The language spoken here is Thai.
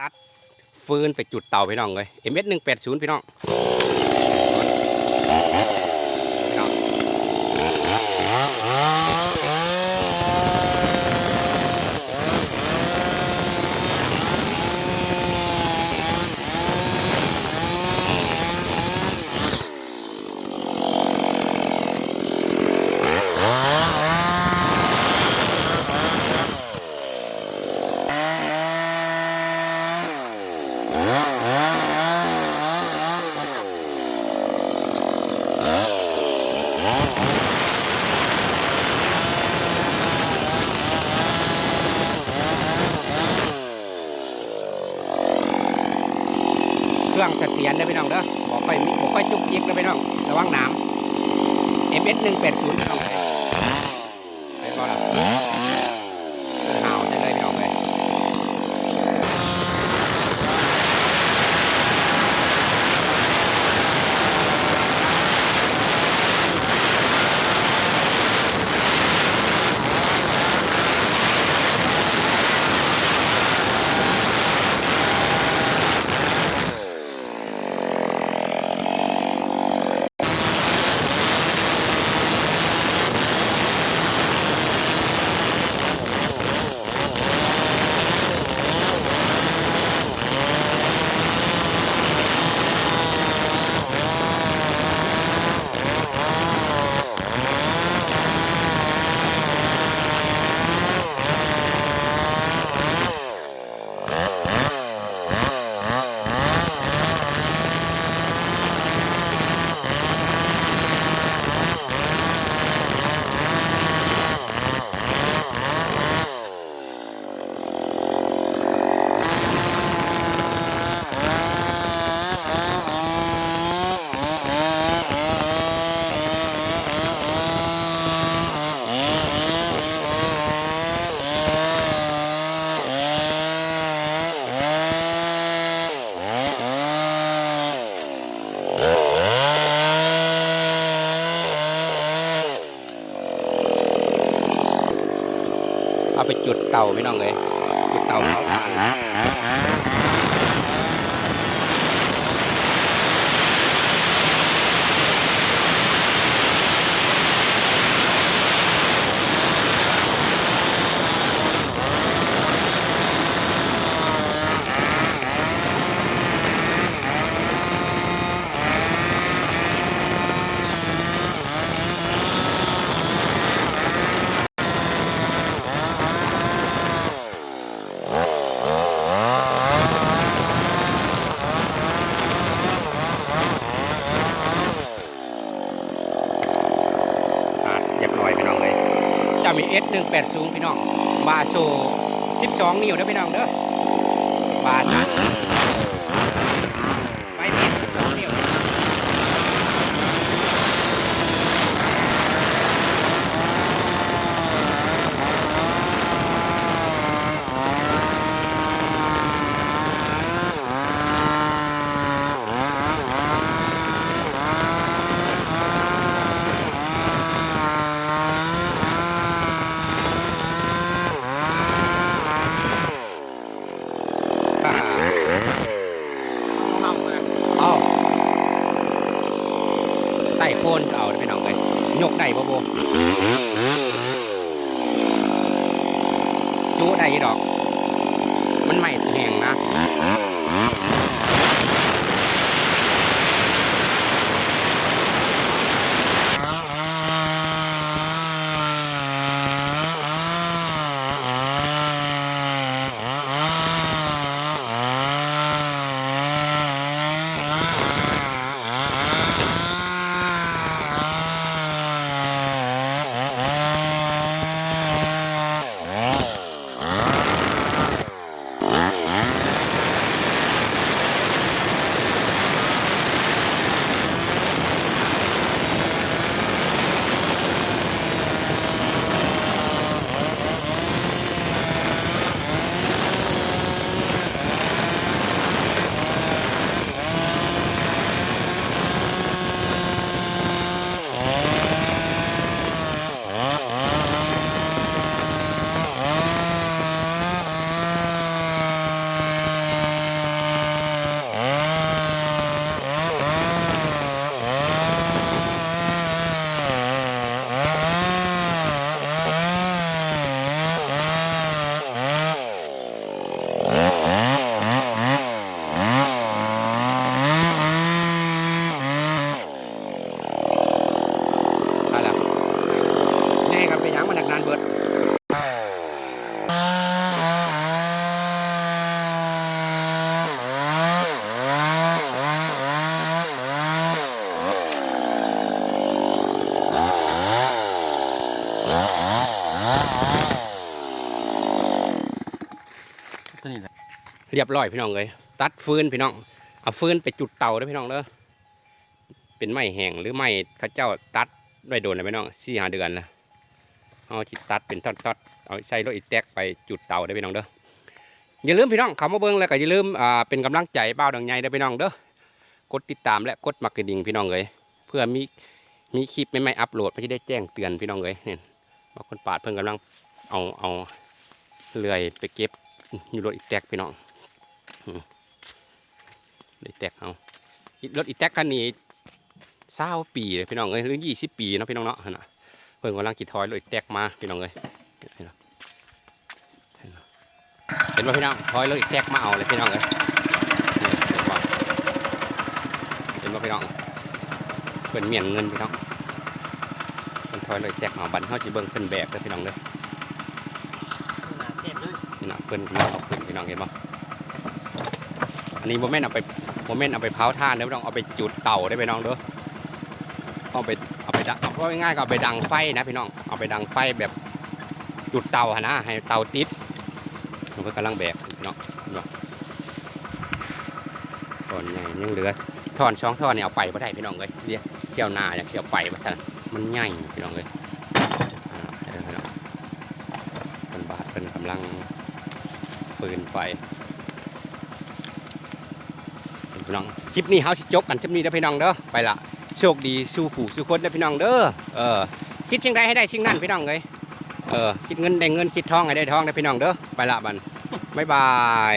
ตัดฟืนไปจุดเตาพี่น้องเลยเอ็มเอสหนึ่งแปดศูนย์พี่น้องพี่น้องเค รื่องเสถียรเด้อพี่น้องเด้อบอกไปบอกไปจุกจิกเด้อพี่น้องระวังน้ำเอ็มเอสหนึ่งแปดศูนย์พี่น้อง ไปจุดเตาพี่น้องเลยจุดเตาเผาถ่านอ่าเรียบร้อยพี่น้องเลย จะมีเอสหนึ่งแปดศูนย์พี่น้อง บาโซสิบสองนิ้วนะพี่น้องเด้อบาสามไปเมตรสิบสองนิ้ว อ่าเอาใต้โค นเอาเด้อพี่น้องเลยยกได้บ่โบจุได้ดอก มันไม่แห้งนะ ตัวนี้แหละเรียบร้อยพี่น้องเลยตัดฟืนพี่น้อง เอาฟืนไปจุดเตาด้ยพี่น้องเด้อเป็นไม้แห้งหรือไม้ข้าเจ้าตัดด้วยโดนนะพี่น้องสี่หาเดือนละเอาจิตตัดเป็นทอดๆเอาใช้รถอีแตกไปจุดเตาได้พี่น้องเด้ออย่าลืมพี่น้องคำว่าเบิ้งแล้วก็อย่าลืมอ่าเป็นกำลังใจเบ้าดังไงได้พี่น้องเด้อกดติดตามและกดมักกระดิ่งพี่น้องเลยเพื่อมีมีคลิปใหม่ๆอัปโหลดเพื่อจะได้แจ้งเตือนพี่น้องเลยเนี่ย บางคนปาดเพิ่งกำลังเอาเอาเลื่อยไปเก็บอยู่รถอีแตกพี่น้องรถอีแตกเอารถอีแตกคันนี้เศร้าปีเลยพี่น้องเอ้ยหรือยี่สิบปีเนาะพี่น้องเนาะหั่นน่ะเพิ่งกำลังกิดทอยรถอีแตกมาพี่น้องเอ้ยเห็นเนาะเห็นเนาะเห็นว่าพี่น้องทอยรถอีแตกมาเอาเลยพี่น้องเอ้ยเห็นบ่เห็นว่าพี่น้องเพิ่นเมียนเงินพี่น้อง อยรถอีแตกเอาบันเฮาสิเบิ่งเพิ่นแบกเลยพี่น้องเด้อหนาเลยพี่น้องเพิ่นเอาขึ้นพี่น้องเห็นบ่อันนี้โมเมนต์เอาไปโมเมนต์เอาไปเผาถ่านเด้อไม่ต้องเอาไปจุดเต่าได้ไปน้องเด้อเอาไปเอาไปดังเอาก็ง่ายๆก็เอาไปดังไฟนะพี่น้องเอาไปดังไฟแบบจุดเตาหนนะให้เตาติดมันก็กำลังแบกพี่น้องเห็นบ่ตอนใหญ่ยังเหลือท่อนช่องท่อนเนี่ยเอาไปไม่ได้พี่น้องเลยเรียกเที่ยวหน้าอยากเที่ยวไปมาซะ มันใหญ่พี่น้องเลยเดี๋ยวพี่น้องเป็นบาทเป็นกำลังฟืนไฟพี่น้องคลิปนี้เฮาสิจบกันคลิปนี้เด้อพี่น้องเด้อไปละโชคดีสู้ผู้สู้คนเด้อพี่น้องเด้อเออคิดสิ่งใดให้ได้สิ่งนั้นพี่น้องเลยเออคิดเงินได้เงินคิดทองให้ได้ทองเด้อพี่น้องเด้อไปละบันบ๊ายบาย